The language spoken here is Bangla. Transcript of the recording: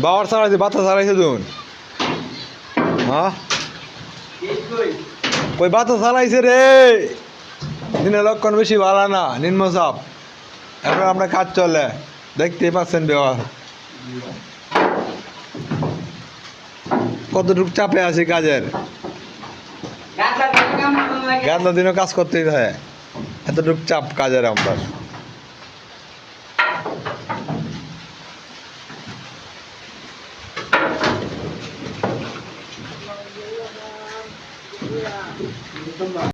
বাবার ছাড়াইছে বাচ্চা ছাড়াইছে তুমি হ্যাঁ? ওই বাচ্চা চালাইছে রে। দিনের লক্ষণ বেশি ভালো না নিম্ন চাপ এখন আমরা কাজ চলে। দেখতেই পাচ্ছেন ব্যবহার কতটুকু চাপে আছে কাজের? গান্দা দিনও কাজ করতেই হয়। এতটুকু চাপ কাজের আমরা। 对呀你们分吧